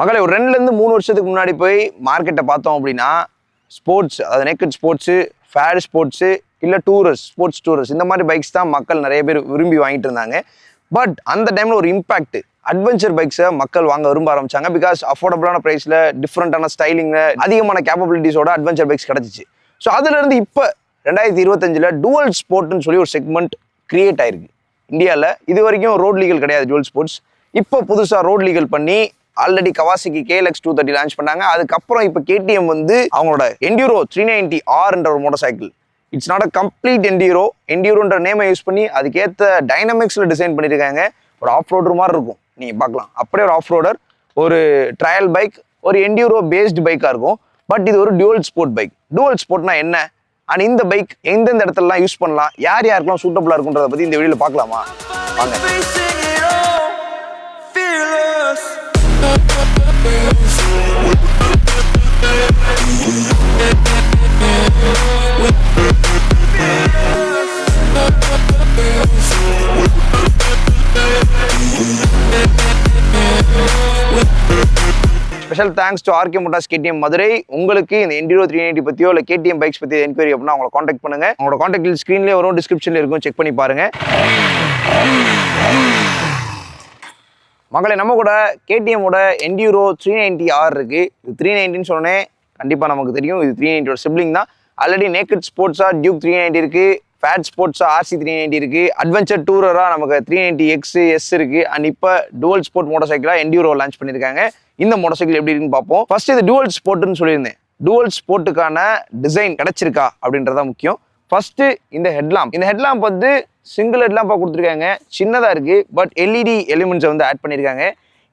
மகளே ஒரு ரெண்டுலேருந்து மூணு வருஷத்துக்கு முன்னாடி போய் மார்க்கெட்டை பார்த்தோம் அப்படின்னா ஸ்போர்ட்ஸ் அதாவது நேக்கட் ஸ்போர்ட்ஸு ஃபேர் ஸ்போர்ட்ஸு இல்லை டூரஸ் ஸ்போர்ட்ஸ் டூரஸ் இந்த மாதிரி பைக்ஸ் தான் மக்கள் நிறைய பேர் விரும்பி வாங்கிட்டு இருந்தாங்க. பட் அந்த டைமில் ஒரு இம்பாக்ட் அட்வென்ச்சர் பைக்ஸை மக்கள் வாங்க விரும்ப ஆரம்பிச்சாங்க. பிகாஸ் அஃபோர்டபுளான ப்ரைஸில் டிஃப்ரெண்ட்டான ஸ்டைலிங்கில் அதிகமான கேப்பபிலிட்டிஸோட அட்வென்ச்சர் பைக்ஸ் கிடச்சிச்சு. ஸோ அதுலேருந்து இப்போ ரெண்டாயிரத்தி இருபத்தஞ்சில் டுவல் ஸ்போர்ட்னு சொல்லி ஒரு செக்மெண்ட் கிரியேட் ஆயிருக்கு. இந்தியாவில் இது வரைக்கும் ரோட் லீகல் கிடையாது டுவல் ஸ்போர்ட்ஸ் இப்போ புதுசாக ரோட் லீகல் பண்ணி ஆல்ரெடி கவாசிக்கு கேஎல்எக்ஸ் டூ தேர்ட்டி லான்ச் பண்ணாங்க. அதுக்கப்புறம் இப்போ கேடிஎம் வந்து அவங்களோட என்டியூரோ த்ரீ நைன்டி ஆர்ன்ற ஒரு motorcycle it's not a complete enduro என்டியூரோன்ற நேமை யூஸ் பண்ணி அதுக்கேற்ற டைனமிக்ஸில் டிசைன் பண்ணியிருக்காங்க ஒரு ஆஃப் ரோடர் மாதிரி இருக்கும். நீங்கள் பார்க்கலாம். அப்படியே ஒரு ஆஃப் ரோடர் ஒரு ட்ரையல் பைக் ஒரு என்டியூரோ பேஸ்டு பைக்காக இருக்கும். பட் இது ஒரு டியூவல் ஸ்போர்ட் பைக் டியூவல் ஸ்போர்ட்னா என்ன? அண்ட் இந்த பைக் எந்தெந்த இடத்துலலாம் யூஸ் பண்ணலாம்? யார் யாருக்கெல்லாம் சூட்டபுளாக இருக்குன்றதை பற்றி இந்த வீடியோவில் பார்க்கலாமா? வாங்க. Special thanks to RK Motors KTM Madurai உங்களுக்கு இந்த என்டிரோ த்ரீ நைன்டி பற்றியோ இல்லை கேடிஎம் பைக்ஸ் பற்றி என்கொயரி அப்படின்னா அவங்களை காண்டாக்ட் பண்ணுங்க. உங்களோட காண்டாக்ட் ஸ்க்ரீன்லேயே வரும் டிஸ்கிரிப்ஷனில் இருக்கும். செக் பண்ணி பாருங்கள் மகளே நம்ம கூட கேடிஎம்மோட என்டியூரோ த்ரீ நைன்டி ஆர் இருக்குது இது த்ரீ நைன்ட்டின்னு சொன்னேன் கண்டிப்பாக நமக்கு தெரியும். இது த்ரீ நைன்ட்டியோட சிப்ளிங் தான். ஆல்ரெடி நேக்கட் ஸ்போர்ட்ஸாக டியூக் த்ரீ நைன்ட்டி இருக்குது ஃபேட் ஸ்போர்ட்ஸாக ஆர்சி த்ரீ நைன்ட்டி இருக்குது அட்வென்ச்சர் டூரராக நமக்கு த்ரீ நைன்ட்டி எக்ஸ் எஸ் இருக்குது அண்ட் இப்போ டுவல் ஸ்போர்ட் மோட்டர் சைக்கிளாக என்டியூரோ லான்ச் பண்ணியிருக்காங்க இந்த மோட்டர் சைக்கிள் எப்படி இருக்குன்னு பார்ப்போம். ஃபர்ஸ்ட் இது டுவல் ஸ்போர்ட்னு சொல்லியிருந்தேன். டுவல் ஸ்போர்ட்டுக்கான டிசைன் கிடச்சிருக்கா அப்படின்றதான் முக்கியம். ஃபஸ்ட்டு இந்த ஹெட்லாம்ப் இந்த ஹெட்லாம்ப் வந்து சிங்கிள் ஹெட்லாம்பாக கொடுத்துருக்காங்க. சின்னதாக இருக்குது பட் எல்இடி எலிமெண்ட்ஸை வந்து ஆட் பண்ணியிருக்காங்க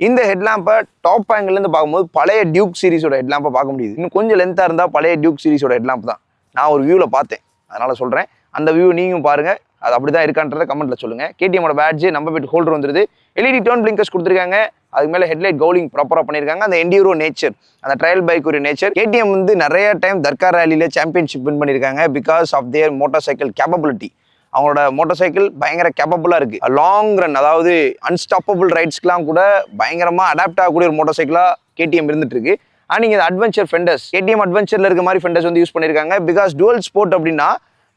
இந்த ஹெட்லாம்பை டாப் ஆங்கிள்லேருந்து பார்க்கும்போது பழைய டியூக் சீரிஸோட ஹெட்லாம்பை பார்க்க முடியுது. இன்னும் கொஞ்சம் லென்த்தாக இருந்தால் பழைய டியூக் சீரிஸோட ஹெட்லாம்ப் தான். நான் ஒரு வியூவில் பார்த்தேன். அதனால் சொல்கிறேன் அந்த வியூ நீங்களும் பாருங்கள் அது அப்படி தான் இருக்கான்றதை கமெண்ட்டில் சொல்லுங்கள் கேடிஎம்மோட பேட்ஜ் நம்ம போய்ட்டு ஹோல்டர் வந்துருது. எல்இடி டேர்ன் பிளிங்கர்ஸ் கொடுத்துருக்காங்க. அதுக்கு மேலே ஹெட்லைட் கவுலிங் ப்ராப்பராக பண்ணியிருக்காங்க அந்த என்டியூரோ நேச்சர் அந்த ட்ரையல் பைக் ஒரு நேச்சர் கேடிஎம் வந்து நிறைய டைம் தர்கார் ரேலியில் சாம்பியன்ஷிப் வின் பண்ணியிருக்காங்க because of their motor cycle capability அவங்களோட மோட்டார் சைக்கிள் பயங்கர கேப்பபுளாக இருக்குது லாங் ரன் அதாவது அன்ஸ்டாப்பபிள் ரைட்ஸ்க்குலாம் கூட பயங்கரமாக அடாப்ட் ஆகக்கூடிய ஒரு மோட்டார் சைக்கிளாக கேடிஎம் இருந்துட்டு ஆனால் நீங்கள் அட்வென்ச்சர் ஃபெண்டர்ஸ் கேடிஎம் அட்வென்ச்சரில் இருக்க மாதிரி ஃபெண்டர்ஸ் வந்து யூஸ் பண்ணியிருக்காங்க பிகாஸ் டுவல் ஸ்போர்ட் அப்படின்னா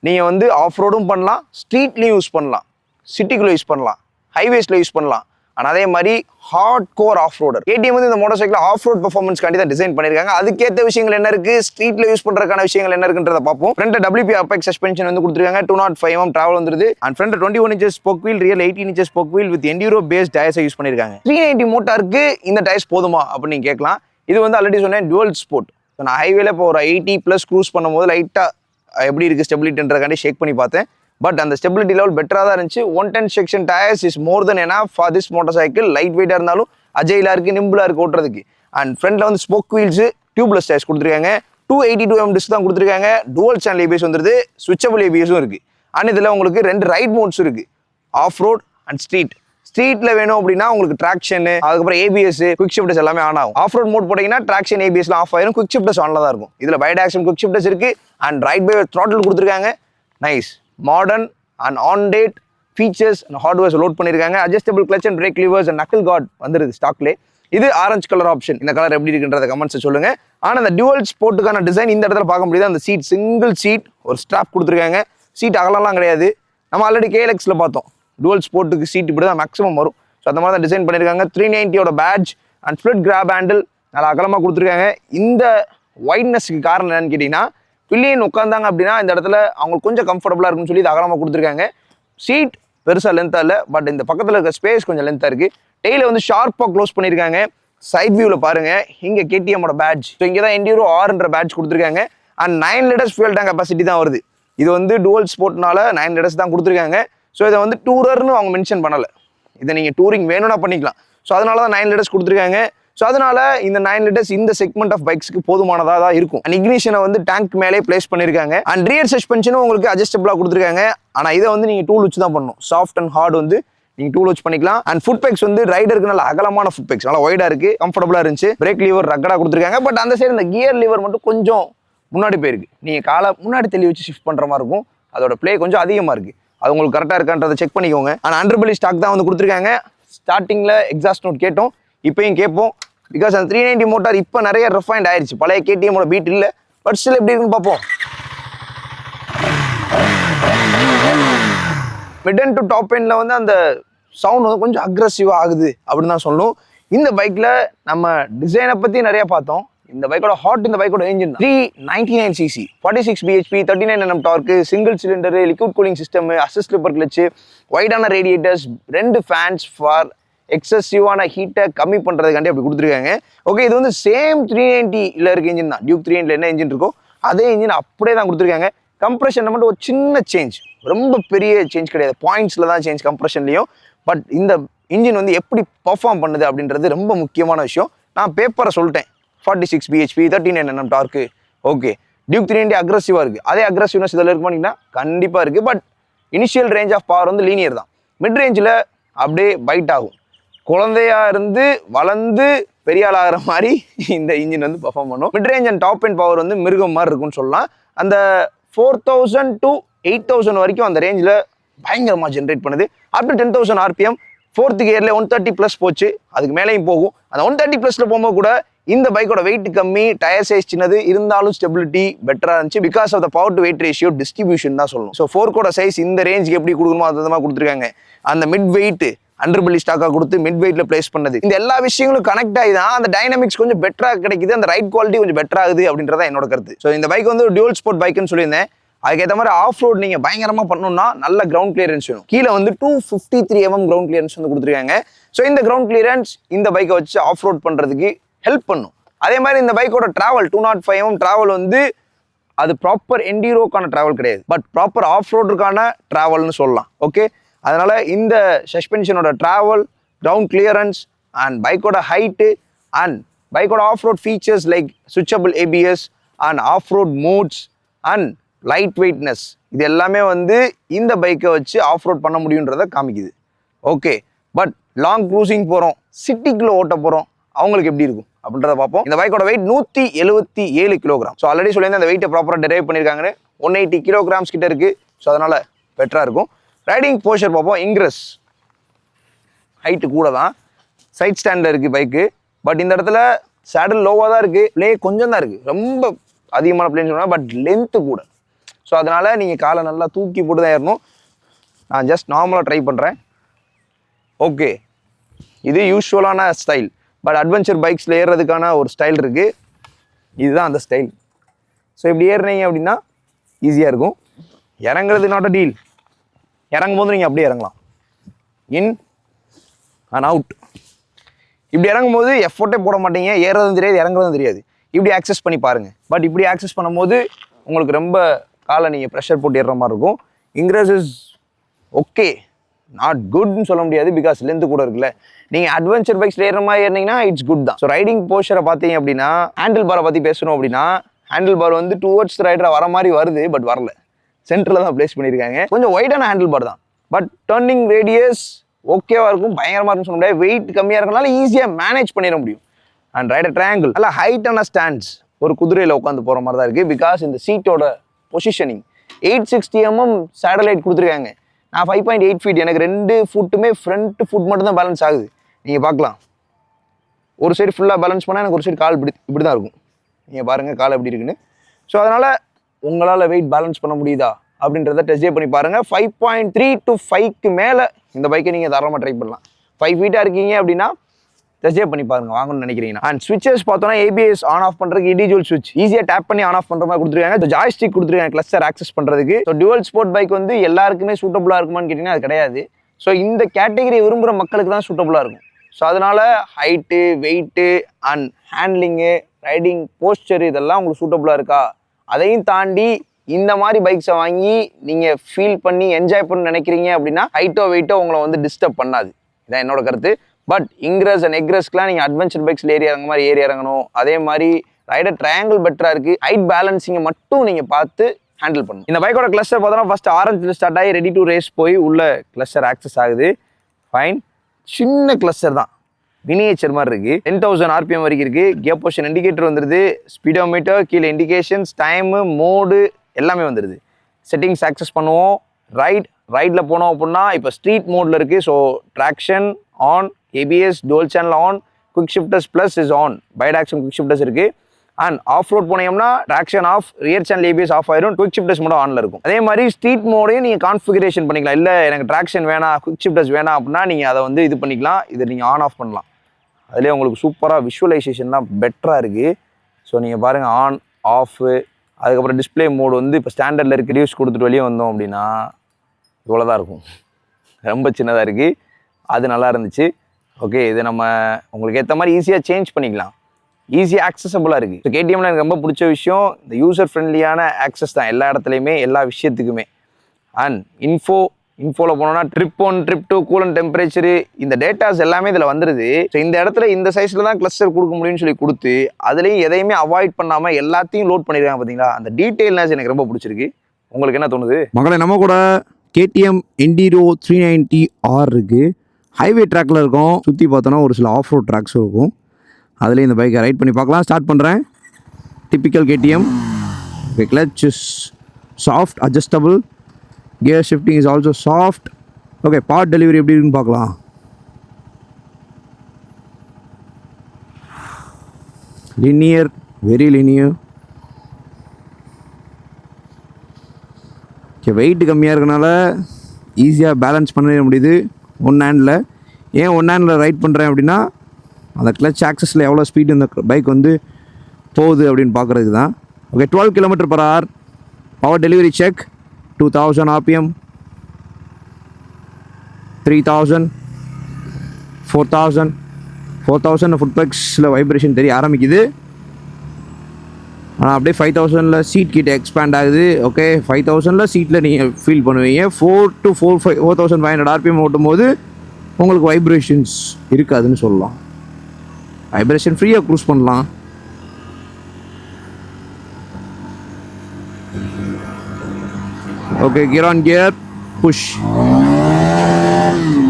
நீங்கள் வந்து ஆஃப் ரோடும் பண்ணலாம் ஸ்ட்ரீட்லேயும் யூஸ் பண்ணலாம். சிட்டிக்குள்ளே யூஸ் பண்ணலாம். ஹைவேஸில் யூஸ் பண்ணலாம். ஆனால் அதே மாதிரி hard core off roader KTM வந்து இந்த மோட்டர் சைக்கிள் ஆஃப் ரோட் பர்ஃபார்மன்ஸ்க்காண்டி தான் டிசைன் பண்ணியிருக்காங்க. அதுக்கேற்ற விஷயங்கள் என்ன இருக்கு? ஸ்ட்ரீட்ல யூஸ் பண்றதுக்கான விஷயங்கள் என்ன இருக்குன்றத பார்ப்போம். ஃப்ரண்ட் டபிள்யூபி அப்பெக் சஸ்பென்ஷன் வந்து கொடுத்துருக்காங்க. Two not five M travel வந்துருது. And front twenty one inches spoke wheel rear eighteen inches spoke wheel with enduro base டயர்ஸை use பண்ணியிருக்காங்க. த்ரீ நைன்டி மோட்டாருக்கு இந்த டயர்ஸ் போதுமா? அப்படின்னு கேட்கலாம். இது வந்து ஆல்ரெடி சொன்னேன் டுவல் ஸ்போர்ட் நான் ஹைவேல இப்போ ஒரு எயிட்டி ப்ளஸ் க்ரூஸ் பண்ணும்போது லைட்டாக எப்படி இருக்குது ஸ்டெபிலிட்டின்றக்காண்டி ஷேக் பண்ணி பார்த்தேன். பட் அந்த ஸ்டெபிலிட்டி லெவல் பெட்டராக தான் இருந்துச்சு. One ten section tyres is more than enough for this motor cycle light வெயிட்டாக இருந்தாலும் அஜயிலாக இருக்குது நிம்பிளாக இருக்குது ஓட்டுறதுக்கு. அண்ட் ஃப்ரண்ட்டில் வந்து ஸ்போக் வீல்ஸு டியூப்லெஸ் டயர்ஸ் கொடுத்துருக்காங்க. Two eighty two M disc தான் கொடுத்துருக்காங்க. டுவல் சேனல் ஏபிஎஸ் வந்துருது. சுவிச்சபிள் ஏபிஎஸும் இருக்குது அண்ட் இதில் உங்களுக்கு ரெண்டு ரைட் மோட்ஸ் இருக்குது ஆஃப் ரோட் அண்ட் ஸ்ட்ரீட் ஸ்ட்ரீட்டில் வேணும் அப்படின்னா உங்களுக்கு ட்ராக்ஷன் அதுக்கப்புறம் ஏபிஎஸ் குவிக் ஷிஃப்டர்ஸ் எல்லாமே ஆன் ஆகும். ஆஃப் ரோட் மோட் போட்டிங்கன்னா ட்ராக்ஷன் ஏபிஎஸ்லாம் ஆஃப் ஆயிரும். குவிக் ஷிஃப்டர்ஸ் ஆன்ல தான் இருக்கும். இதில் பைட் ஆக்ஷன் குவிக் ஷிஃப்டர்ஸ் இருக்குது அண்ட் ரைட் பை த்ராட்டில் கொடுத்துருக்காங்க. Nice modern and on date features and hardwares load பண்ணியிருக்காங்க adjustable clutch and brake levers and knuckle guard வந்துருது ஸ்டாக்லே இது ஆரஞ்சு கலர் ஆப்ஷன் இந்த கலர் எப்படி இருக்குன்றத கமெண்ட்ஸ் சொல்லுங்க. ஆனால் அந்த டியூவல் ஸ்போர்ட்டுக்கான டிசைன் இந்த இடத்துல பார்க்க முடியுது. அந்த சீட் சிங்கிள் சீட் ஒரு ஸ்ட்ராப் கொடுத்துருக்காங்க. சீட் அகலம்லாம் கிடையாது. நம்ம ஆல்ரெடி கேஎல்எக்ஸில் பார்த்தோம். டுவல் ஸ்போர்ட்டுக்கு சீட் இப்படி தான் மேக்ஸிமம் வரும். ஸோ அந்த மாதிரி தான் டிசைன் பண்ணியிருக்காங்க three நைன்ட்டியோட badge and split grab handle நல்லா அகலமாக கொடுத்துருக்காங்க. இந்த ஒயிட்னஸ்க்கு காரணம் என்னன்னு கேட்டிங்கன்னா பில்லியன் உட்காந்தாங்க அப்படின்னா இந்த இடத்துல அவங்களுக்கு கொஞ்சம் கம்ஃபர்டபுளாக இருக்குன்னு சொல்லி இது அகலமாக கொடுத்துருக்காங்க. சீட் பெருசாக லென்த்தாக இல்லை பட் இந்த பக்கத்தில் இருக்க ஸ்பேஸ் கொஞ்சம் லென்த்தாக இருக்குது டெய்ல வந்து ஷார்ப்பாக க்ளோஸ் பண்ணியிருக்காங்க. சைட் வியூவில் பாருங்கள் இங்கே கேடிஎம்மோட பேட்ச் ஸோ இங்கே தான் என்டியூரோ ஆர்ன்ற பேட்ச் கொடுத்துருக்காங்க. And nine litres fuel tank capacity தான் வருது. இது வந்து டுவல் ஸ்போர்ட்னால நைன் லிட்டர்ஸ் தான் கொடுத்துருக்காங்க. ஸோ இதை வந்து டூரர்னு அவங்க மென்ஷன் பண்ணலை. இதை நீங்கள் டூரிங் வேணும்னா பண்ணிக்கலாம். ஸோ அதனால தான் நைன் லிட்டர்ஸ் கொடுத்துருக்காங்க. ஸோ அதனால இந்த நைன் லிட்டர்ஸ் இந்த செக்மெண்ட் ஆஃப் பைக்ஸ்க்கு போதுமானதாக தான் இருக்கும். அண்ட் இக்னிஷனை வந்து டேங்க் மேலே பிளேஸ் பண்ணியிருக்காங்க அண்ட் ரியர் சஸ்பென்ஷனும் உங்களுக்கு அட்ஜஸ்டபிளாக கொடுத்துருக்காங்க. ஆனால் இதை வந்து நீங்கள் டூல் வச்சு தான் பண்ணணும். சாஃப்ட் அண்ட் ஹார்ட் வந்து நீங்கள் டூல் வச்சு பண்ணிக்கலாம். அண்ட் ஃபுட் பேக்ஸ் வந்து ரைடருக்கு நல்ல அகலமான ஃபுட் பேக்ஸ் நல்லா ஒய்டாக இருக்கு. கம்ஃபர்டபுளாக இருந்துச்சு. பிரேக் லீவர் ரக்கடாக கொடுத்துருக்காங்க. பட் அந்த சைடு இந்த கியர் லீவர் மட்டும் கொஞ்சம் முன்னாடி போயிருக்கு. நீங்கள் காலை முன்னாடி தெளி வச்சு ஷிஃப்ட் பண்ணுற மாதிரி இருக்கும். அதோட ப்ளே கொஞ்சம் அதிகமாக இருக்கு. அது உங்களுக்கு கரெக்டாக இருக்கான்றதை செக் பண்ணிக்கோங்க. ஆனால் அண்டர்பலி ஸ்டாக் தான் வந்து கொடுத்துருக்காங்க. ஸ்டார்டிங்கில் எக்ஸாஸ்ட் நோட் கேட்டோம். இப்பயும் கேட்போம். பிகாஸ் அந்த த்ரீ நைன்டி மோட்டார் இப்போ நிறைய ரெஃபைண்ட் ஆயிடுச்சு பழைய கேடிஎம்மோட பீட் இல்லை. பட் ஸ்டில் எப்படி இருக்குன்னு பார்ப்போம். மிட் அண்ட் டு டாப் எண்டில் வந்து அந்த சவுண்ட் வந்து கொஞ்சம் அக்ரஸிவாக ஆகுது அப்படின்னு தான் சொல்லணும். இந்த பைக்கில் நம்ம டிசைனை பற்றி நிறைய பார்த்தோம். இந்த பைக்கோட ஹாட் இந்த பைக்கோட engine three ninety nine CC forty six BHP thirty nine NM torque single cylinder liquid cooling system assist slipper clutch வைடான radiators ரெண்டு ஃபேன்ஸ் ஃபார் எக்ஸசிவான ஹீட்டை கம்மி பண்ணுறதுக்காண்டி அப்படி கொடுத்துருக்காங்க. ஓகே இது வந்து சேம் த்ரீ நைன்ட்டியில் இருக்க இன்ஜின் தான். டியூப் த்ரீ என்ன இன்ஜின் இருக்கோ அதே இன்ஜின் அப்படியே தான் கொடுத்துருக்காங்க. கம்ப்ரெஷன் மட்டும் ஒரு சின்ன சேஞ்ச் ரொம்ப பெரிய சேஞ்ச் கிடையாது. பாயிண்ட்ஸில் தான் சேஞ்ச் கம்ப்ரெஷன்லேயும் பட் இந்த இன்ஜின் வந்து எப்படி பர்ஃபார்ம் பண்ணுது அப்படின்றது ரொம்ப முக்கியமான விஷயம். நான் பேப்பரை சொல்லிட்டேன். ஃபார்ட்டி சிக்ஸ் பிஹெச்பி தேர்ட்டின் என்ன NM torque okay Duke three ninety அக்ரஸிவாக இருக்குது அதே அக்ரஸிவ்னஸ் இதில் இருக்கு பண்ணிங்கன்னா கண்டிப்பாக இருக்குது but initial range of power வந்து லீனியர் தான். மிட் ரேஞ்சில் அப்படியே பைட் ஆகும். குழந்தையா இருந்து வளர்ந்து பெரிய ஆகிற மாதிரி இந்த இன்ஜின் வந்து பர்ஃபார்ம் பண்ணும். Mid range and top and power வந்து மிருகம் மாதிரி இருக்கும்னு சொல்லலாம். அந்த four thousand to eight thousand வரைக்கும் அந்த ரேஞ்சில் பயங்கரமாக ஜென்ரேட் பண்ணுது. Up to ten thousand RPM fourth கியரில் one thirty plus போச்சு. அதுக்கு மேலேயும் போகும். அந்த ஒன் தேர்ட்டி ப்ளஸில் போகும்போது கூட இந்த பைக்கோட வெயிட் கம்மி டயர் சைஸ் சின்னது இருந்தாலும் ஸ்டெபிலிட்டி பெட்டராக இருந்துச்சு. Because of the power to weight ratio distribution தான் சொல்லணும். ஸோ ஃபோர்க்கோட சைஸ் இந்த ரேஞ்சுக்கு எப்படி கொடுக்கணுமோ அது மாதிரி கொடுத்துருக்காங்க. அந்த மிட் வெயிட் அண்டர் பில்லி ஸ்டாக்காக கொடுத்து மிட் வெயிட்ல பிளேஸ் பண்ணது. இந்த எல்லா விஷயங்களும் கனெக்ட் ஆகி தான் அந்த டைனமிக்ஸ் கொஞ்சம் பெட்டராக கிடைக்குது அந்த ரைட் குவாலிட்டி கொஞ்சம் பெட்டர் ஆகுது அப்படின்றத என்னோட கருத்து. ஸோ இந்த பைக் வந்து ஒரு டியூல் ஸ்போர்ட் பைக்குன்னு சொல்லியிருந்தேன். அதுக்கேற்ற மாதிரி ஆஃப் ரோட் நீங்கள் பயங்கரமாக பண்ணணும்னா நல்ல கிரவுண்ட் கிளியரன்ஸ் வேணும். கீழே வந்து two fifty three MM ground clearance வந்து கொடுத்துருக்காங்க. ஸோ இந்த கிரவுண்ட் கிளியரன்ஸ் இந்த பைக்கை வச்சு ஆஃப் ரோட் பண்ணுறதுக்கு ஹெல்ப் பண்ணும். அதே மாதிரி இந்த பைக்கோட travel two not five MM travel வந்து அது ப்ராப்பர் என்டிரோக்கான டிராவல் கிடையாது. பட் ப்ராப்பர் ஆஃப் ரோடுக்கான டிராவல்னு சொல்லலாம். ஓகே அதனால் இந்த சஸ்பென்ஷனோட ட்ராவல் கிரவுண்ட் கிளியரன்ஸ் அண்ட் பைக்கோட ஹைட்டு அண்ட் பைக்கோட off road features like switchable ABS and off road modes and light weightness இது எல்லாமே வந்து இந்த பைக்கை வச்சு ஆஃப் ரோட் பண்ண முடியுன்றதை காமிக்குது. ஓகே பட் லாங் க்ரூசிங் போகிறோம் சிட்டிக்குள்ளே ஓட்ட போகிறோம் அவங்களுக்கு எப்படி இருக்கும்? அப்படின்றத பார்ப்போம். இந்த பைக்கோட வெயிட் நூற்றி எழுபத்தி ஏழு கிலோகிராம் ஸோ ஆல்ரெடி சொல்லியிருந்தேன் அந்த வெயிட்டை ப்ராப்பராக டெரைவ் பண்ணியிருக்காங்கன்னு. ஒன் எயிட்டி கிலோகிராம்ஸ் கிட்ட இருக்குது ஸோ அதனால் பெட்டராக இருக்கும். ரைடிங் போஷர் பார்ப்போம். இங்கிரஸ் ஹைட்டு கூட தான் சைட் ஸ்டாண்டில் இருக்குது பைக்கு பட் இந்த இடத்துல சேடல் லோவாக தான் இருக்குது ப்ளே கொஞ்சம் தான் இருக்குது ரொம்ப அதிகமான பிளேன்னு சொன்னால் பட் லென்த்து கூட. ஸோ அதனால் நீங்கள் காலை நல்லா தூக்கி போட்டு தான் ஏறணும். நான் ஜஸ்ட் நார்மலாக ட்ரை பண்ணுறேன் ஓகே இது யூஸ்வலான ஸ்டைல் பட் அட்வென்ச்சர் பைக்ஸில் ஏறுறதுக்கான ஒரு ஸ்டைல் இருக்குது இதுதான் அந்த ஸ்டைல் ஸோ இப்படி ஏறுனீங்க அப்படின்னா ஈஸியாக இருக்கும். இறங்குறது நாட் அ டீல் இறங்கும் போது நீங்கள் அப்படியே இறங்கலாம். இன் அண்ட் அவுட் இப்படி இறங்கும் போது எஃபோர்ட்டே போட மாட்டீங்க ஏறுறதும் தெரியாது இறங்குறதும் தெரியாது. இப்படி ஆக்சஸ் பண்ணி பாருங்கள் பட் இப்படி ஆக்சஸ் பண்ணும்போது உங்களுக்கு ரொம்ப காலை நீங்கள் ப்ரெஷர் போட்டு ஏறுற மாதிரி இருக்கும். இங்கிரஸ் இஸ் ஓகே நாட் குட்னு சொல்ல முடியாது பிகாஸ் லென்த்து கூட இருக்குல்ல. நீங்கள் அட்வென்ச்சர் பைக்ஸில் ஏறுற மாதிரி ஏறினீங்கன்னா இட்ஸ் குட் தான். ஸோ ரைடிங் போஸ்டரை பார்த்தீங்க அப்படின்னா ஹேண்டில் பாரை பற்றி பேசணும் அப்படின்னா ஹேண்டில் பார் வந்து டுவர்ட்ஸ் ரைடராக வர மாதிரி வருது பட் வரல. சென்டரில் தான் ப்ளேஸ் பண்ணியிருக்காங்க. கொஞ்சம் ஒயிட்டான ஹேண்டில் பார் தான். பட் டர்னிங் ரேடியஸ் ஓகேவாக இருக்கும். பயங்கரமாக இருக்கும்னு சொல்ல முடியாது. வெயிட் கம்மியாக இருக்கனால ஈஸியாக மேனேஜ் பண்ணிட முடியும். அண்ட் ரைட் ட்ரையாங்கிள் நல்லா ஹைட்டான ஸ்டாண்ட்ஸ் ஒரு குதிரையில் உட்காந்து போகிற மாதிரி தான் இருக்குது பிகாஸ் இந்த சீட்டோட positioning eight sixty MM seat height கொடுத்துருக்காங்க. நான் ஃபைவ் பாயிண்ட் எயிட் ஃபீட் எனக்கு ரெண்டு ஃபுட்டுமே ஃப்ரண்ட் ஃபுட் மட்டும் தான் பேலன்ஸ் ஆகுது. நீங்கள் பார்க்கலாம். ஒரு சைடு ஃபுல்லாக பேலன்ஸ் பண்ணால் எனக்கு ஒரு சைடு கால் இப்படி இப்படி தான் இருக்கும். நீங்கள் பாருங்கள் கால் எப்படி இருக்குன்னு. ஸோ அதனால் உங்களால் வெயிட் பேலன்ஸ் பண்ண முடியுதா? அப்படின்றத டெஸ்ட் பண்ணி பாருங்கள் ஃபைவ் பாயிண்ட் த்ரீ டு ஃபைவ்க்கு மேலே இந்த பைக்கை நீங்கள் தாராளமாக ட்ரை பண்ணலாம். ஃபைவ் ஃபீட்டாக இருக்கீங்க அப்படின்னா டெஸ்ட் பண்ணி பாருங்க வாங்கணும்னு நினைக்கிறீங்கன்னா. அண்ட் ஸ்விட்சஸ் பார்த்தோன்னா ஏபிஎஸ் ஆன் ஆஃப் பண்ணுறதுக்கு இண்டிவிஜுவல் ஸ்விட்ச் ஈஸியாக டேப் பண்ணி ஆன் ஆஃப் பண்ணுற மாதிரி கொடுத்துருக்காங்க. ஜாய்ஸ்டிக் கொடுத்துருக்காங்க கிளஸ்டர் ஆக்சஸ் பண்ணுறதுக்கு ஸோ டுவல் ஸ்போர்ட் பைக் வந்து எல்லாருக்குமே சூட்டபுளாக இருக்குமான்னு கேட்டிங்கன்னா அது கிடையாது. ஸோ இந்த கேட்டகரி விரும்புகிற மக்களுக்கு தான் சூட்டபுளாக இருக்கும். ஸோ அதனால் height weight and handling riding posture இதெல்லாம் உங்களுக்கு சூட்டபுளாக இருக்கா? அதையும் தாண்டி இந்த மாதிரி பைக்ஸை வாங்கி நீங்கள் ஃபீல் பண்ணி என்ஜாய் பண்ண நினைக்கிறீங்க அப்படின்னா ஹைட்டோ வெயிட்டோ உங்களை வந்து டிஸ்டர்ப் பண்ணாது. இதான் என்னோட கருத்து. பட் இங்கிரஸ் அண்ட் எக்ரஸ்க்குலாம் நீங்கள் அட்வென்ச்சர் பைக்ஸில் ஏறி இறங்க மாதிரி ஏறி இறங்கணும். அதே மாதிரி ரைடர் ட்ரையாங்கிள் பெட்டராக இருக்குது ஹைட் பேலன்சிங்கை மட்டும் நீங்கள் பார்த்து ஹேண்டில் பண்ணணும். இந்த பைக்கோட கிளஸ்டர் பார்த்தோன்னா ஃபஸ்ட் ஆரஞ்சில் ஸ்டார்ட் ஆகி ரெடி டு ரேஸ் போய் உள்ள கிளஸ்டர் ஆக்சஸ் ஆகுது. ஃபைன் சின்ன கிளஸ்டர் தான். மினியேச்சர் மாதிரி இருக்குது டென் தௌசண்ட் ஆர்பிஎம் வரைக்கும் இருக்குது கியர் போர்ஷன் இண்டிகேட்டர் வந்துருது. ஸ்பீடோமீட்டர் கீழே இண்டிகேஷன்ஸ் டைமு மோடு எல்லாமே வந்துடுது செட்டிங்ஸ் ஆக்சஸ் பண்ணுவோம். ரைட் ரைட்டில் போனோம் அப்படின்னா இப்போ ஸ்ட்ரீட் மோடில் இருக்குது so traction on ABS dual channel on quick shifters plus is on bidirectional quick shifters இருக்குது அண்ட் ஆஃப் ரோட் போனீங்கன்னா traction off rear channel ABS off ஆயிரும் குவிக் ஷிஃப்டர்ஸ் மட்டும் ஆனில் இருக்கும். அதே மாதிரி ஸ்ட்ரீட் மோடையும் நீங்கள் கான்ஃபிகரேஷன் பண்ணிக்கலாம். இல்லை எனக்கு ட்ராக்ஷன் வேணாம் குவிக் ஷிஃப்டர்ஸ் வேணாம் அப்படின்னா நீங்கள் அதை வந்து இது பண்ணிக்கலாம். இதை நீங்கள் ஆன் ஆஃப் பண்ணலாம். அதுலேயே உங்களுக்கு சூப்பராக விஷுவலைசேஷன்லாம் பெட்டராக இருக்குது ஸோ நீங்கள் பாருங்கள் ஆன் ஆஃபு அதுக்கப்புறம் டிஸ்ப்ளே மோடு வந்து இப்போ ஸ்டாண்டர்டில் இருக்க ரிவ்யூஸ் கொடுத்துட்டு வெளியே வந்தோம் அப்படின்னா இவ்வளோ தான் இருக்கும். ரொம்ப சின்னதாக இருக்குது அது நல்லா இருந்துச்சு. ஓகே இது நம்ம உங்களுக்கு ஏற்ற மாதிரி ஈஸியாக சேஞ்ச் பண்ணிக்கலாம். ஈஸியாக ஆக்சசபிளாக இருக்குது இப்போ கேடிஎம்ல எனக்கு ரொம்ப பிடிச்ச விஷயம் இந்த யூசர் ஃப்ரெண்ட்லியான ஆக்சஸ் தான் எல்லா இடத்துலையுமே எல்லா விஷயத்துக்குமே. அண்ட் இன்ஃபோ இன்ஃபோவில் போனோம்னா trip one trip two coolant temperature இந்த டேட்டாஸ் எல்லாமே இதில் வந்துடுது ஸோ இந்த இடத்துல இந்த சைஸில் தான் கிளஸ்டர் கொடுக்க முடியும்னு சொல்லி கொடுத்து அதுலேயும் எதையுமே அவாய்ட் பண்ணாமல் எல்லாத்தையும் லோட் பண்ணியிருக்காங்க பார்த்தீங்களா அந்த டீட்டெயில்னஸ் எனக்கு ரொம்ப பிடிச்சிருக்கு. உங்களுக்கு என்ன தோணுது? மகளே நம்ம கூட KTM enduro three ninety R இருக்குது ஹைவே ட்ராக்கில் இருக்கும். சுற்றி பார்த்தோன்னா ஒரு சில ஆஃப் ரோட் ட்ராக்ஸும் இருக்கும். அதுலேயும் இந்த பைக்கை ரைட் பண்ணி பார்க்கலாம். ஸ்டார்ட் பண்ணுறேன் typical KTM clutch is soft adjustable gear shifting is also soft okay part delivery எப்படி இருக்குன்னு பார்க்கலாம். Linear very linear okay weight கம்மியாக இருக்கனால ஈஸியாக பேலன்ஸ் பண்ண முடியுது. ஒன் ஹேண்டில் ஏன் ஒன் ஹேண்டில் ரைட் பண்ணுறேன் அப்படின்னா அந்த கிளச் ஆக்சஸில் எவ்வளோ ஸ்பீடு இந்த பைக் வந்து போகுது அப்படின்னு பார்க்குறதுக்கு தான். Okay twelve kilometre per hour power delivery check two thousand RPM three thousand four thousand four thousand foot பேக்ஸில் vibration தெரிய ஆரம்பிக்குது. ஆனால் அப்படியே ஃபைவ் தௌசண்டில் சீட் கிட்ட எக்ஸ்பேண்ட் ஆகுது. ஓகே ஃபைவ் தௌசண்டில் சீட்டில் நீங்கள் ஃபீல் பண்ணுவீங்க. Four to four five four thousand five hundred RPM ஓட்டும் போது உங்களுக்கு வைப்ரேஷன்ஸ் இருக்காதுன்னு சொல்லலாம். வைப்ரேஷன் ஃப்ரீயாக க்ரூஸ் பண்ணலாம். Okay gear on gear push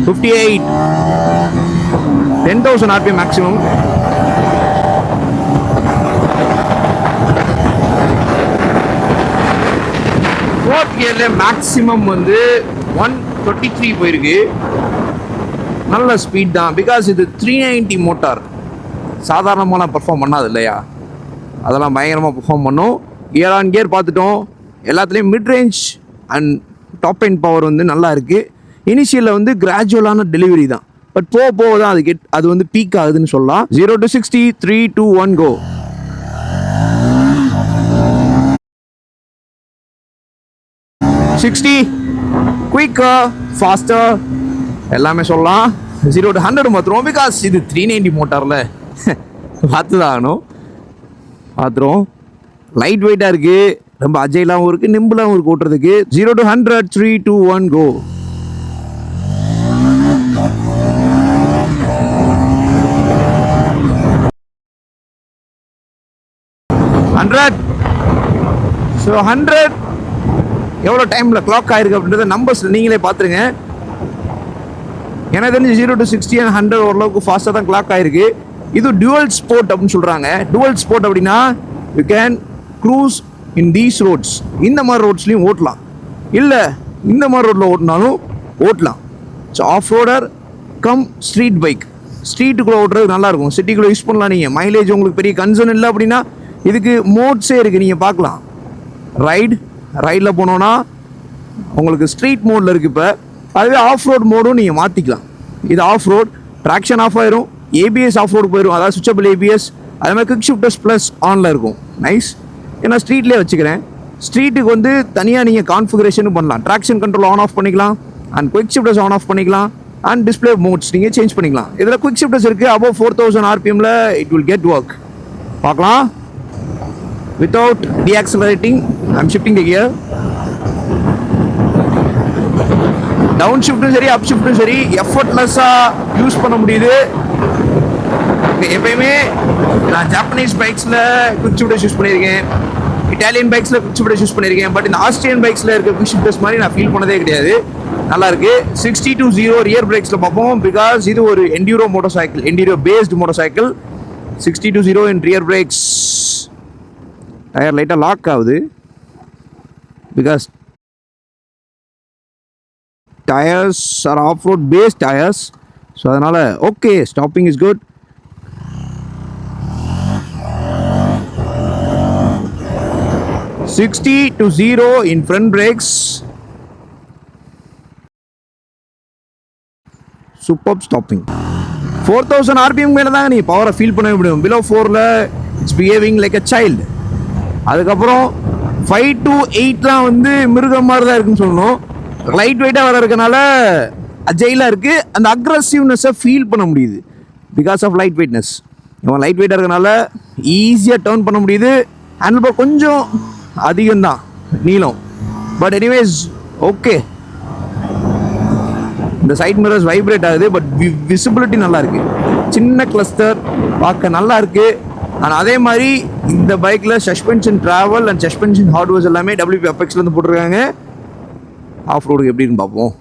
fifty eight ten thousand RPM maximum fourth கியரில் maximum வந்து ஒன் டுவெண்ட்டி த்ரீ போயிருக்கு. நல்ல ஸ்பீட் தான். பிகாஸ் இது த்ரீ நைன்ட்டி மோட்டார் சாதாரணமாக பெர்ஃபார்ம் பண்ணாது இல்லையா? அதெல்லாம் பயங்கரமாக பெர்ஃபார்ம் பண்ணும். கியர் ஆன் கியர் பார்த்துட்டோம். எல்லாத்துலேயும் mid range and top and power வந்து நல்லா இருக்குது இனிஷியலில் வந்து கிராஜுவலான டெலிவரி தான். பட் போக போக தான் அது கெட் அது வந்து பீக் ஆகுதுன்னு சொல்லலாம். Zero to sixty three two one go sixty quicker faster எல்லாமே சொல்லலாம். ஜீரோ டு ஹண்ட்ரட் மாத்திரம் பிகாஸ் இது த்ரீ நைன்டி மோட்டாரில் பார்த்து தான் ஆகணும். பார்த்துருவோம் லைட் வெயிட்டாக இருக்குது ரொம்ப அஜைலாகவும் இருக்குது நிம்பிளாகவும் இருக்குது ஓட்டுறதுக்கு. Zero to hundred three two one go hundred so hundred எவ்வளோ டைமில் கிளாக் ஆயிருக்கு அப்படின்றத நம்பர்ஸ் நீங்களே பார்த்துருங்க. எனக்கு தெரிஞ்சு zero to sixty and hundred ஓரளவுக்கு ஃபாஸ்ட்டாக தான் கிளாக் ஆயிருக்கு. இது டுவல் ஸ்போர்ட் அப்படின்னு சொல்கிறாங்க டுவல் ஸ்போர்ட் அப்படின்னா you can cruise in these roads இந்த மாதிரி ரோட்ஸ்லையும் ஓட்டலாம். இல்லை இந்த மாதிரி ரோட்டில் ஓட்டினாலும் ஓட்டலாம். So off roader cum street bike ஸ்ட்ரீட்டுக்குள்ளே ஓட்டுறது நல்லாயிருக்கும். சிட்டிக்குள்ளே யூஸ் பண்ணலாம் நீங்கள் மைலேஜ் உங்களுக்கு பெரிய கன்சர்ன் இல்லை அப்படின்னா இதுக்கு மோட்ஸே இருக்குது நீங்கள் பார்க்கலாம். ரைடு ரைடில் போனோன்னா உங்களுக்கு ஸ்ட்ரீட் மோடில் இருக்குது இப்போ. அதுவே ஆஃப் ரோட் மோடும் நீங்கள் மாற்றிக்கலாம் இது ஆஃப் ரோட் ட்ராக்ஷன் ஆஃப் ஆயிரும் ஏபிஎஸ் ஆஃப் ரோடு போயிடும் அதாவது சுவிச்சபிள் ஏபிஎஸ் அதே மாதிரி குவிக் ஷிஃப்டர்ஸ் ப்ளஸ் ஆனில் இருக்கும். நைஸ் ஏன்னா ஸ்ட்ரீட்லேயே வச்சுக்கிறேன். ஸ்ட்ரீட்டுக்கு வந்து தனியாக நீங்கள் கான்ஃபிகரேஷனும் பண்ணலாம். ட்ராக்ஷன் கண்ட்ரோல் ஆன் ஆஃப் பண்ணிக்கலாம். And quick shifters on off பண்ணிக்கலாம். அண்ட் டிஸ்பிளே மோட்ஸ் நீங்கள் சேஞ்ச் பண்ணிக்கலாம். இதில் குவிக் ஷிஃப்டர்ஸ் இருக்குது அபவ் ஃபோர் தௌசண்ட் ஆர்பிஎம்ல இட் வில் கெட் ஒர்க் பார்க்கலாம். Without deaccelerating I'm shifting the gear. Down ஷிஃப்ட்டும் சரி அப் ஷிஃப்ட்டும் சரி. எஃபர்ட்லெஸ்ஸாக யூஸ் பண்ண முடியுது. எப்பயுமே நான் ஜாப்பனீஸ் பைக்ஸில் குச்சி விட யூஸ் பண்ணியிருக்கேன். இட்டாலியன் பைக்ஸில் குச்சி விட யூஸ் பண்ணியிருக்கேன். பட் இந்த ஆஸ்திரியன் பைக்ஸில் இருக்க குவிக் ஷிஃப்டர்ஸ் மாதிரி நான் ஃபீல் பண்ணதே கிடையாது. நல்லா இருக்கு. சிக்ஸ்டி டு ஜீரோ ரியர் பிரேக்ஸில் பார்ப்போம். பிகாஸ் இது ஒரு enduro motor cycle enduro based motor cycle sixty to zero in rear brakes tyre லைட்டாக லாக் ஆகுது. Because tyres are off road based tyres so அதனால் okay stopping is good sixty to zero in front brakes super stopping four thousand RPM மேலே தாங்க நீ பவரை feel பண்ண முடியும். Below ஃபோரில் it's behaving like a child அதுக்கப்புறம் ஃபைவ் டு எயிட்லாம் வந்து மிருகம் மாதிரி தான் இருக்குன்னு சொல்லணும். லைட் வெயிட்டாக வர இருக்கனால அஜைலாக இருக்குது அந்த அக்ரஸிவ்னஸை ஃபீல் பண்ண முடியுது. பிகாஸ் ஆஃப் லைட் வெயிட்னஸ் இவன் லைட் வெயிட்டாக இருக்கனால ஈஸியாக டேர்ன் பண்ண முடியுது. ஹேண்டில் பார் கொஞ்சம் அதிகம்தான் நீளம். பட் எனிவேஸ் ஓகே இந்த சைட் மிரர்ஸ் வைப்ரேட் ஆகுது பட் விசிபிலிட்டி நல்லா இருக்கு சின்ன கிளஸ்டர் பார்க்க நல்லா இருக்கு ஆனால் அதே மாதிரி இந்த பைக்கில் suspension travel and suspension hardwares எல்லாமே டபிள்யூபி அபெக்ஸ்லேருந்து போட்டிருக்காங்க. ஆஃப் ரோடுக்கு எப்படின்னு பார்ப்போம்.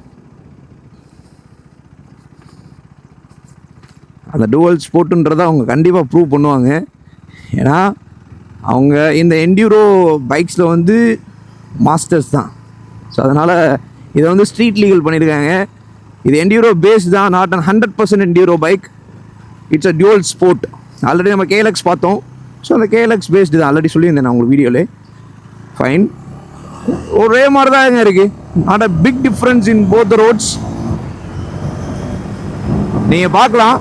அந்த டூவல் ஸ்போர்ட்டுன்றதை அவங்க கண்டிப்பாக ப்ரூவ் பண்ணுவாங்க. ஏன்னா அவங்க இந்த என்டியூரோ பைக்ஸில் வந்து மாஸ்டர்ஸ் தான். ஸோ அதனால் இதை வந்து ஸ்ட்ரீட் லீகல் பண்ணியிருக்காங்க இது என்டியூரோ பேஸ் தான் not an hundred percent enduro bike it's a dual sport already நம்ம கேஎல்எக்ஸ் பார்த்தோம். ஸோ அந்த கேஎல்எக்ஸ் பேஸ்டு தான். ஆல்ரெடி சொல்லியிருந்தேன் நான் உங்களுக்கு வீடியோவில் ஃபைன் ஒரே மாதிரி தான் இருக்குது not a big difference in both roads நீங்கள் பார்க்கலாம்.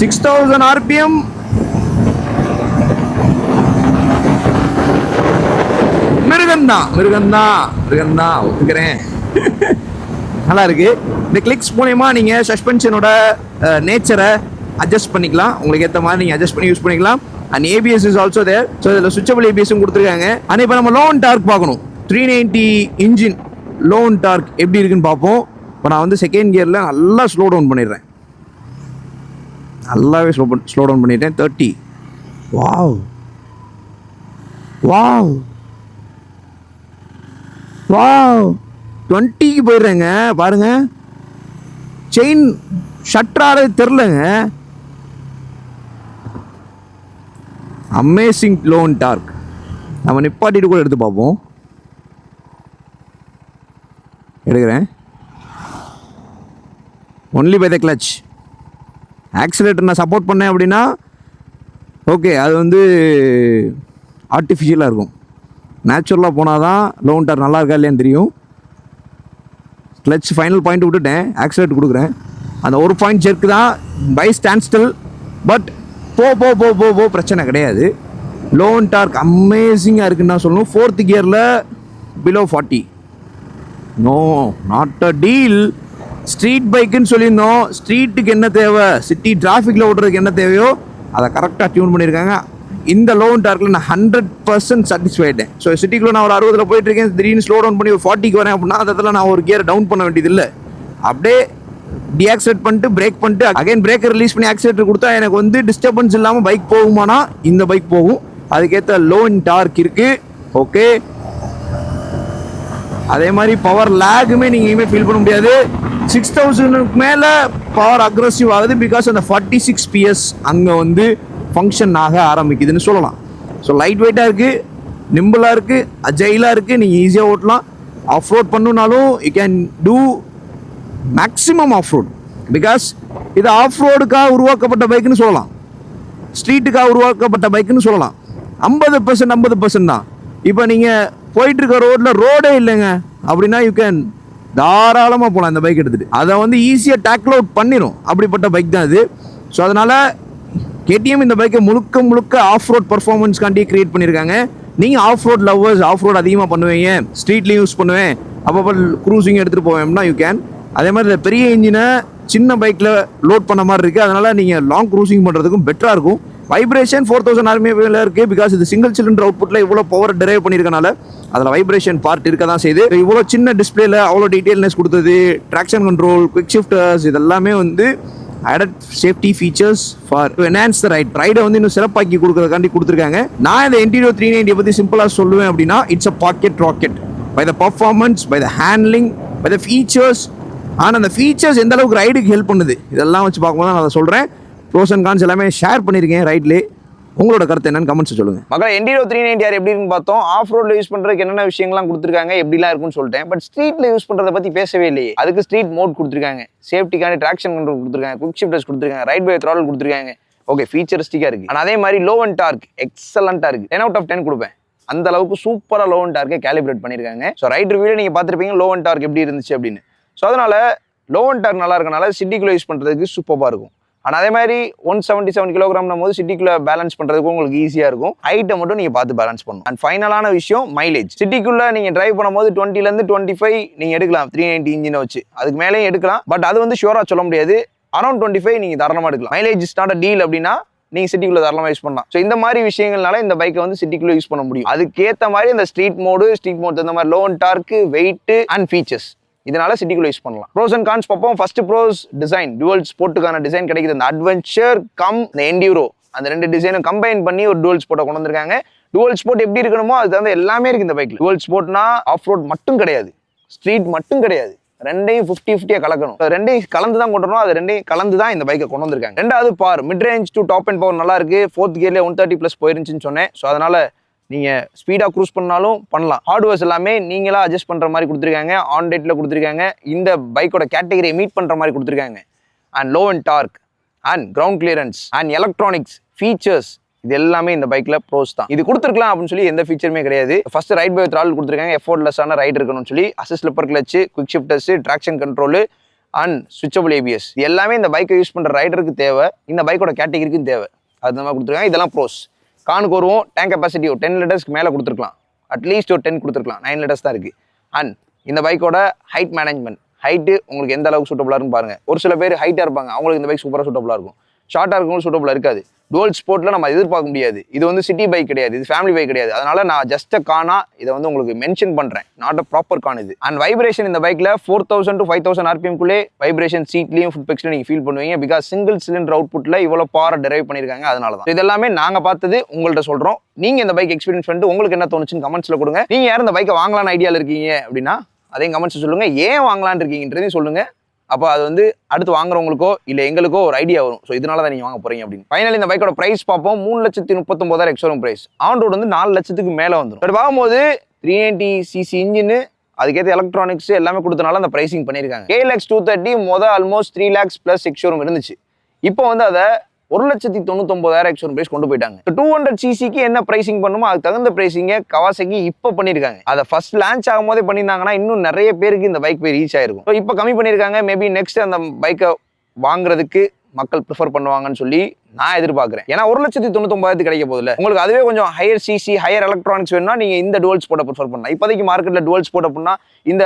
சிக்ஸ் தௌசண்ட் ஆர்பிஎம் மிருகந்தான் மிருகந்தான் மிருகந்தான் ஒத்துக்கிறேன். நல்லா இருக்கு இந்த கிளிக்ஸ் மூலயமா நீங்கள் சஸ்பென்ஷனோட நேச்சரை அட்ஜஸ்ட் பண்ணிக்கலாம். உங்களுக்கு ஏற்ற மாதிரி நீங்கள் அட்ஜஸ்ட் பண்ணி யூஸ் பண்ணிக்கலாம். And ABS is also there so இதில் சுவிச்சபிள் ஏபிஎஸும் கொடுத்துருக்காங்க. ஆனால் இப்போ நம்ம லோன் டார்க் பார்க்கணும். Three ninety engine low end torque எப்படி இருக்குன்னு பார்ப்போம். இப்போ நான் வந்து செகண்ட் கியரில் நல்லா ஸ்லோ டவுன் பண்ணிடுறேன். நல்லாவே ஸ்லோ ஸ்லோ டவுன் பண்ணிட்டேன். தேர்ட்டி வாவ் வாவ் வா டுவெண்ட்டிக்கு போயிடுறேங்க பாருங்க. செயின் ஷட்ராரு தெரிலங்க. அமேசிங் லோன் டார்க் நம்ம நிப்பாட்டிட்டு கூட எடுத்து பார்ப்போம். எடுக்கிறேன். Only by the clutch accelerator நான் சப்போர்ட் பண்ணேன் அப்படின்னா ஓகே அது வந்து ஆர்டிஃபிஷியலாக இருக்கும். நேச்சுரலாக போனால் தான் லோன் டர் நல்லா இருக்கா இல்லையான்னு தெரியும். கிளச் ஃபைனல் பாயிண்ட் விட்டுட்டேன். ஆக்சிலேட் கொடுக்குறேன். அந்த ஒரு பாயிண்ட் ஜெர்க்கு தான் பை ஸ்டாண்ட் ஸ்டில் பட் போ போ போ போ போ பிரச்சனை கிடையாது. லோன் டார்க் அமேசிங்காக இருக்குன்னு நான் சொல்லணும். Fourth கியரில் below forty no not a deal street பைக்குன்னு சொல்லியிருந்தோம். ஸ்ட்ரீட்டுக்கு என்ன தேவை? சிட்டி டிராஃபிக்கில் ஓட்டுறதுக்கு என்ன தேவையோ அதை கரெக்டாக டியூன் பண்ணியிருக்காங்க. இந்த லோன் டார்க்கில் நான் ஹண்ட்ரட் பர்சன்ட் சாட்டிஸ்ஃபைடு ஸோ சிட்டிக்குள்ளே நான் ஒரு அறுபதில் போயிட்டு இருக்கேன் திடீர்னு ஸ்லோ டவுன் பண்ணி ஒரு ஃபார்ட்டிக்கு வரேன் அப்படின்னா அந்த இடத்துல நான் ஒரு கியர் டவுன் பண்ண வேண்டியது இல்லை. அப்படியே டிஆக்சிலேட் பண்ணிட்டு பிரேக் பண்ணிட்டு அகைன் பிரேக்கர் ரிலீஸ் பண்ணி ஆக்சிலேட்டர் கொடுத்தா எனக்கு வந்து டிஸ்டர்பன்ஸ் இல்லாமல் பைக் போகுமானா இந்த பைக் போகும். அதுக்கேற்ற லோன் டார்க் இருக்குது ஓகே அதே மாதிரி பவர் லேகுமே நீங்கள் எங்கேயுமே ஃபீல் பண்ண முடியாது. சிக்ஸ் தௌசண்ட்க்கு மேலே பவர் அக்ரஸிவ் ஆகுது பிகாஸ் அந்த ஃபார்ட்டி சிக்ஸ் பிஎஸ் அங்கே வந்து ஃபங்க்ஷன் ஆக ஆரம்பிக்குதுன்னு சொல்லலாம். ஸோ லைட் வெயிட்டாக இருக்குது நிம்பிளாக இருக்குது அஜைலாக இருக்குது நீங்கள் ஈஸியாக ஓட்டலாம். Off road பண்ணுனாலும் you can do maximum off road because இது ஆஃப் ரோடுக்காக உருவாக்கப்பட்ட பைக்குன்னு சொல்லலாம். ஸ்ட்ரீட்டுக்காக உருவாக்கப்பட்ட பைக்குன்னு சொல்லலாம். ஐம்பது பர்சன்ட் ஐம்பது பர்சன்ட் தான். இப்போ நீங்கள் போயிட்டுருக்க ரோட்டில் ரோடே இல்லைங்க அப்படின்னா யூ கேன் தாராளமாக போகலாம் இந்த பைக் எடுத்துகிட்டு அதை வந்து ஈஸியாக டேக்கிள் அவுட் பண்ணிடும் அப்படிப்பட்ட பைக் தான் இது. ஸோ அதனால் கேடிஎம் இந்த பைக்கை முழுக்க முழுக்க ஆஃப் ரோட் பர்ஃபார்மன்ஸ்காண்டி கிரியேட் பண்ணியிருக்காங்க நீங்கள் off road lovers off road அதிகமாக பண்ணுவீங்க. ஸ்ட்ரீட்லேயும் யூஸ் பண்ணுவேன். அப்பப்போ க்ரூசிங் எடுத்துகிட்டு போவேன்னா யூ கேன் அதே மாதிரி இந்த பெரிய இன்ஜினை சின்ன பைக்கில் லோட் பண்ண மாதிரி இருக்குது அதனால் நீங்கள் லாங் க்ரூசிங் பண்ணுறதுக்கும் பெட்டராக இருக்கும். வைப்ரேஷன் ஃபோர் தௌசண்ட் ஆர்மியில் இருக்குது பிகாஸ் இது சிங்கிள் சிலிண்டர் அவுட்புட்டில் இவ்வளோ பவர் டிரைவ் பண்ணியிருக்கனால அதில் வைப்ரேஷன் பார்ட் இருக்க தான் செய்யுது. இவ்வளோ சின்ன டிஸ்பிளேல அவ்வளோ டீட்டெயில்னஸ் கொடுத்தது ட்ராக்ஷன் கண்ட்ரோல் குவிக் ஷிஃப்டர்ஸ் இதெல்லாமே வந்து added safety features for enhance the ride ரைடை வந்து இன்னும் சிறப்பாக்கி கொடுக்குறதுக்காண்டி கொடுத்துருக்காங்க. நான் இந்த இன்டீரியோ த்ரீ நைன்டி பற்றி சிம்பிளாக சொல்லுவேன் அப்படின்னா it's a pocket rocket by the performance by the handling by the features ஆனால் அந்த ஃபீச்சர்ஸ் எந்த அளவுக்கு ரைடுக்கு ஹெல்ப் பண்ணுது? இதெல்லாம் வச்சு பார்க்கும்போது நான் அதை சொல்கிறேன் ப்ரோஸ் அண்ட் கான்ஸ் எல்லாமே ஷேர் பண்ணியிருக்கேன் ரைட்லேயே உங்களோட கருத்து என்னன்னு கமெண்ட்ஸ் சொல்லுங்கள் மக்கள் என்டிரோ த்ரீ நைன்டி ஆர் எப்படி இருக்குன்னு பார்த்தோம்? ஆஃப் ரோட்ல யூஸ் பண்றதுக்கு என்னென்ன விஷயங்கள்லாம் கொடுத்துருக்காங்க? எப்படிலாம் இருக்குன்னு சொல்லிட்டேன். பட் ஸ்ட்ரீட்ல யூஸ் பண்றதை பத்தி பேசவே இல்லையே. அதுக்கு ஸ்ட்ரீட் மோட் கொடுத்துருக்காங்க. சேஃப்டிக்கான ட்ராக்ஷன் கண்ட்ரோல் கொடுத்துருக்காங்க. குவிக் ஷிஃப்டர்ஸ் கொடுத்துருக்காங்க. ரைட் பை த்ரால் கொடுத்துருக்காங்க. ஓகே ஃபீச்சரிஸ்டிக்காக இருக்கு. ஆனால் அதே மாதிரி லோ அண்ட் டார்க் எக்ஸலண்டா இருக்கு. டென் அவுட் ஆஃப் டென் கொடுப்பேன். அந்த அளவுக்கு சூப்பராக லோ அண்ட் டார்க்கை கேலிபிரேட் பண்ணியிருக்காங்க. ஸோ ரைட் ரிவியூவில் நீங்கள் பார்த்துருப்பீங்க லோ அண்ட் டார்க் எப்படி இருந்துச்சு அப்படின்னு. ஸோ அதனால் லோ அண்ட் டார்க் நல்லா இருக்கனால சிட்டிக்குள்ளே யூஸ் பண்ணுறதுக்கு சூப்பராக இருக்கும். ஆனால் அதே மாதிரி ஒன் செவன்ட்டி செவன் கிலோகிராம்னும் போது சிட்டிக்குள்ளே பேலன்ஸ் பண்ணுறதுக்கு உங்களுக்கு ஈஸியாக இருக்கும். ஹைட்டை மட்டும் நீங்கள் பார்த்து பேலன்ஸ் பண்ணணும். அண்ட் ஃபைனலான விஷயம் மைலேஜ் சிட்டிக்குள்ளே நீங்கள் டிரைவ் பண்ணும்போது டுவெண்ட்டிலேருந்து டுவெண்ட்டி ஃபைவ் நீங்கள் எடுக்கலாம். த்ரீ நைன்ட்டி இன்ஜினை வச்சு. அதுக்கு மேலேயும் எடுக்கலாம். பட் அது வந்து ஷுவராக சொல்ல முடியாது. அரௌண்ட் டுவெண்ட்டி ஃபைவ் நீங்கள் தரமாக எடுக்கலாம் மைலேஜ் ஸ்டார்ட் டீல் அப்படின்னா நீங்கள் சிட்டிக்குள்ளே தாராளமாக யூஸ் பண்ணலாம். ஸோ இந்த மாதிரி விஷயங்கள்னால இந்த பைக்கை வந்து சிட்டிக்குள்ளே யூஸ் பண்ண முடியும். அதுக்கேற்ற மாதிரி இந்த ஸ்ட்ரீட் மோடு ஸ்ட்ரீட் மோட் இந்த மாதிரி low end torque weight and features இதனால சிட்டிக்குள்ள யூஸ் பண்ணலாம். ப்ரோஸ் அண்ட் கான்ஸ் பார்ப்போம். ஃபர்ஸ்ட் ப்ரோஸ் டிசைன் டுவல் ஸ்போர்ட்டுக்கான டிசைன் கிடைக்குது. அந்த அட்வென்ச்சர் கம் இந்த என்டியூரோ அந்த ரெண்டு டிசைனும் கம்பைன் பண்ணி ஒரு டுவல் ஸ்போர்ட்டை கொண்டு வந்திருக்காங்க. டுவல் ஸ்போர்ட் எப்படி இருக்கணுமோ அது தகுந்த எல்லாமே இருக்கு இந்த பைக்ல டுவல் ஸ்போர்ட்னா ஆஃப் ரோட் மட்டும் கிடையாது. ஸ்ட்ரீட் மட்டும் கிடையாது. ரெண்டையும் ஃபிஃப்டி ஃபிஃப்டியாக கலக்கணும். ரெண்டையும் கலந்து தான் கொண்டு வரணும். அது ரெண்டையும் கலந்து தான் இந்த பைக்கை கொண்டு வந்திருக்காங்க. ரெண்டாவது பார் mid range to top end power நல்லா இருக்கு. ஃபோர்த் கியர்லேயே ஒன் தேர்ட்டி ப்ளஸ் போயிருந்துச்சுன்னு சொன்னேன். ஸோ அதனால நீங்கள் ஸ்பீடாக க்ரூஸ் பண்ணாலும் பண்ணலாம். ஹார்ட்வேர்ஸ் எல்லாமே நீங்களாக அட்ஜஸ்ட் பண்ணுற மாதிரி கொடுத்துருக்காங்க. ஆன் டேட்டில் கொடுத்துருக்காங்க. இந்த பைக்கோட கேட்டகரியை மீட் பண்ணுற மாதிரி கொடுத்துருக்காங்க. And low end torque and ground clearance and electronics features இது எல்லாமே இந்த பைக்கில் ப்ரோஸ் தான். இது கொடுத்துருக்கலாம் அப்படின்னு சொல்லி எந்த ஃபீச்சருமே கிடையாது. ஃபர்ஸ்ட் ரைட் பை த்ரால் கொடுத்துருக்காங்க. எஃபோர்ட்லெஸ்ஸான ரைட் இருக்கணும்னு சொல்லி assist slipper clutch quick shifters traction control and switchable ABS எல்லாமே இந்த பைக்கை யூஸ் பண்ணுற ரைடருக்கு தேவை. இந்த பைக்கோட கேட்டகரிக்கும் தேவை. அது மாதிரி கொடுத்துருக்காங்க. இதெல்லாம் ப்ரோஸ் கானுக்கு வருவோம். டேங்க் கெப்பாசிட்டி ஒரு டென் லிட்டர்ஸ்க்கு மேலே கொடுத்துருக்கலாம். அட்லீஸ்ட் ஒரு டென் கொடுத்துருக்கலாம். நைன் லிட்டர்ஸ் தான் இருக்குது அண்ட் இந்த பைக்கோட ஹைட் மேனேஜ்மெண்ட் ஹைட்டு உங்களுக்கு எந்த அளவுக்கு சூட்டபுளாக இருக்குன்னு பாருங்கள் ஒரு சில பேர் ஹைட்டாக இருப்பாங்க. அவங்களுக்கு இந்த பைக் சூப்பராக சூட்டபுளாக இருக்கும். ஷார்ட்டாக இருக்கவங்களும் சூட்டபுளாக இருக்காது. டுவல் ஸ்போர்ட்டில் நம்ம எதிர்பார்க்க முடியாது. இது வந்து சிட்டி பைக் கிடையாது. இது ஃபேமிலி பைக் கிடையாது. அதனால நான் ஜஸ்ட் கானா இதை வந்து உங்களுக்கு மென்ஷன் பண்ணுறேன் நாட் அ ப்ராப்பர் கான் இது. அண்ட் வைப்ரேஷன் இந்த பைக்கில் four thousand to five thousand ஆர்பிஎம்குள்ளே vibration சீட்லையும் ஃபுட் பெக்ஸ்லையும் நீங்கள் ஃபீல் பண்ணுவீங்க. பிகாஸ் சிங்கிள் சிலிண்டர் அவுட்புட்டில் இவ்வளோ பவர் டெரைவ் பண்ணியிருக்காங்க. அதனால தான் இது எல்லாமே நாங்கள் பார்த்தது உங்கள்கிட்ட சொல்கிறோம் நீங்கள் இந்த பைக் எக்ஸ்பீரியன்ஸ் பண்ணிட்டு உங்களுக்கு என்ன தோணுச்சுன்னு கமெண்ட்ஸில் கொடுங்க. நீங்கள் யார் இந்த பைக்கை வாங்கலான்னு ஐடியாவில் இருக்கீங்க அப்படின்னா அதையும் கமெண்ட்ஸ் சொல்லுங்கள் ஏன் வாங்கலாம்னு இருக்கீங்கன்றதையும் சொல்லுங்கள் அப்போ அது வந்து அடுத்து வாங்குறவங்களுக்கோ இல்லை எங்களுக்கோ ஒரு ஐடியா வரும். ஸோ இதனால தான் நீங்கள் வாங்க போகிறீங்க அப்படின்னு. ஃபைனல் இந்த பைக்கோட ப்ரைஸ் பார்ப்போம். மூணு லட்சத்தி முப்பத்தொம்போதாயிரம் ex showroom price on road வந்து நாலு லட்சத்துக்கு மேலே வந்துடும் பட் பார்க்கும்போது த்ரீ நைன்டி சிசி இன்ஜின் அதுக்கேற்ற எலக்ட்ரானிக்ஸ் எல்லாமே கொடுத்தனால அந்த ப்ரைசிங் பண்ணியிருக்காங்க. கே லேக்ஸ் டூ தேர்ட்டி மொதல் almost three lakhs plus ex showroom இருந்துச்சு. இப்போ வந்து அதை ஒரு லட்சத்தி தொண்ணூத்தொம்பதாயிரம் எக்ஸோரம் பிரைஸ் கொண்டு போயிட்டாங்க. டூ ஹண்ட்ரட் சிசிக்கு என்ன பிரைசிங் பண்ணுமோ அதுக்கு தகுந்த பிரைசிங்க கவாசகி இப்போ பண்ணியிருக்காங்க அதை ஃபர்ஸ்ட் லான்ச் ஆகும் போதே பண்ணியிருந்தாங்கன்னா இன்னும் நிறைய பேருக்கு இந்த பைக் போய் ரீச் ஆயிருக்கும். ஸோ இப்போ கம்மி பண்ணியிருக்காங்க மேபி நெக்ஸ்ட் அந்த பைக்கை வாங்குறதுக்கு மக்கள் ப்ரிஃபர் பண்ணுவாங்கன்னு சொல்லி நான் எதிர்பார்க்குறேன். ஏன்னா ஒரு லட்சத்தி தொண்ணூத்தொம்பதாயிரத்து கிடைக்க போதில்ல உங்களுக்கு அதுவே கொஞ்சம் ஹையர் சிசி ஹையர் எலக்ட்ரானிக்ஸ் வேணும்னா நீங்க இந்த டுவல் ஸ்போர்ட்டை ப்ரிஃபர் பண்ணலாம். இப்போதைக்கு மார்க்கெட்டில் டுவல் ஸ்போர்ட் அப்படின்னா இந்த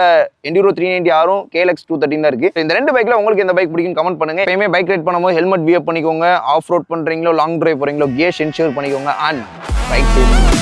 என்டியூரோ த்ரீ நைன்டி ஆறும் கேலக்ஸ் டூ தேர்ட்டின் தான் இருக்கு. இந்த ரெண்டு பைக்ல உங்களுக்கு இந்த பைக் பிடிக்கும் கமெண்ட் பண்ணுங்க. எப்பயுமே பைக் ரைட் பண்ணும்போது ஹெல்மெட் வியர் பண்ணிக்கோங்க ஆஃப் ரோட் பண்றீங்களோ லாங் டிரைவ் போறீங்களோ கேஸ் என்ஷூர் பண்ணிக்கோங்க அண்ட் பைக்